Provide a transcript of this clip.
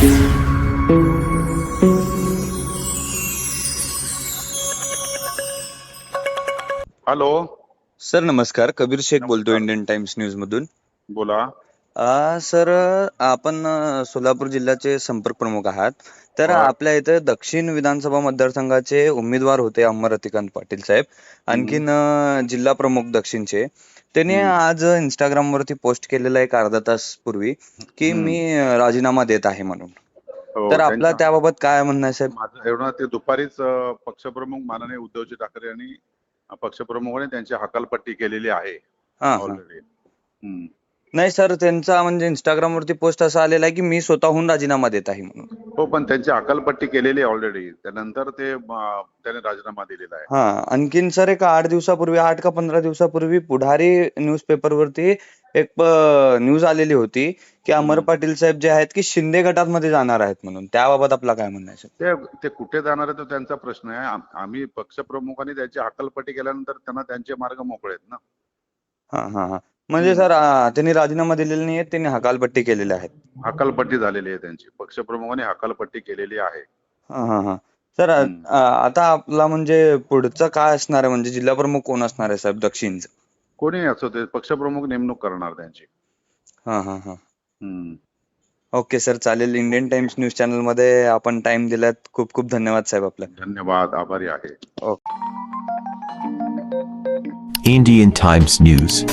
Hello. Sir नमस्कार. कबीर शेख बोलतो Indian Times news मधून. बोला. अ, सर आपण अ, सोलापूर जिल्ह्याचे संपर्क प्रमुख आहात. तर हो. आपल्या इथे दक्षिण विधानसभा मतदारसंघाचे उमेदवार होते अमर रतिकांत पाटील साहेब. आणखीन अ, जिल्हा प्रमुख दक्षिणचे. त्यांनी. आज इंस्टाग्राम वरती पोस्ट केलेला एक अर्धा तास पूर्वी की. मी अ, राजीनामा देत आहे म्हणून. हो, तर आपला त्यांच्या- त्याबाबत काय म्हणणं आहे साहेब? माझं एवढं ते दुपारीच अं, पक्षप्रमुख माननीय उद्धवजी ठाकरे यांनी अं, पक्षप्रमुखांनी त्यांची हकालपट्टी केलेली आहे हा हा. ऑलरेडी नाही सर त्यांचा म्हणजे इंस्टाग्राम वरती पोस्ट असा आलेला आहे की मी स्वतःहून राजीनामा देत आहे म्हणून. हो पण त्यांची हकालपट्टी केलेली आहे ऑलरेडी त्यानंतर ते अं, त्याने राजीनामा दिलेला आहे. हा आणखीन सर एक आठ दिवसापूर्वी आठ का पंधरा दिवसापूर्वी पुढारी न्यूजपेपर वरती एक न्यूज आलेली होती की अमर. पाटील साहेब जे आहेत की शिंदे गटामध्ये जाणार आहेत म्हणून. त्याबाबत आपला काय म्हणणं आहे सर? ते ते कुठे जाणार आहे तो त्यांचा प्रश्न आहे. आम- आम्ही पक्षप्रमुखांनी त्याची हकालपट्टी केल्यानंतर त्यांना त्यांचे मार्ग मोकळे आहेत ना. हा हा हा. म्हणजे सर त्यांनी राजीनामा दिलेला नाहीये त्यांनी हकालपट्टी केलेल्या आहेत हकालपट्टी झालेली आहे त्यांची. पक्षप्रमुखांनी हकालपट्टी केलेली आहे. हा हा हा. सर आता आपला म्हणजे पुढचं काय असणार आहे? म्हणजे जिल्हा प्रमुख कोण असणार आहे साहेब दक्षिणचं? कोणी असो ते पक्षप्रमुख नेमणूक करणार त्यांची. हा हा हा. हम्म. ओके सर चालेल. इंडियन टाइम्स न्यूज चॅनलमध्ये आपण टाइम दिलात. खूप खूप धन्यवाद साहेब आपला. धन्यवाद. आभारी आहे. ओके. Indian Times News.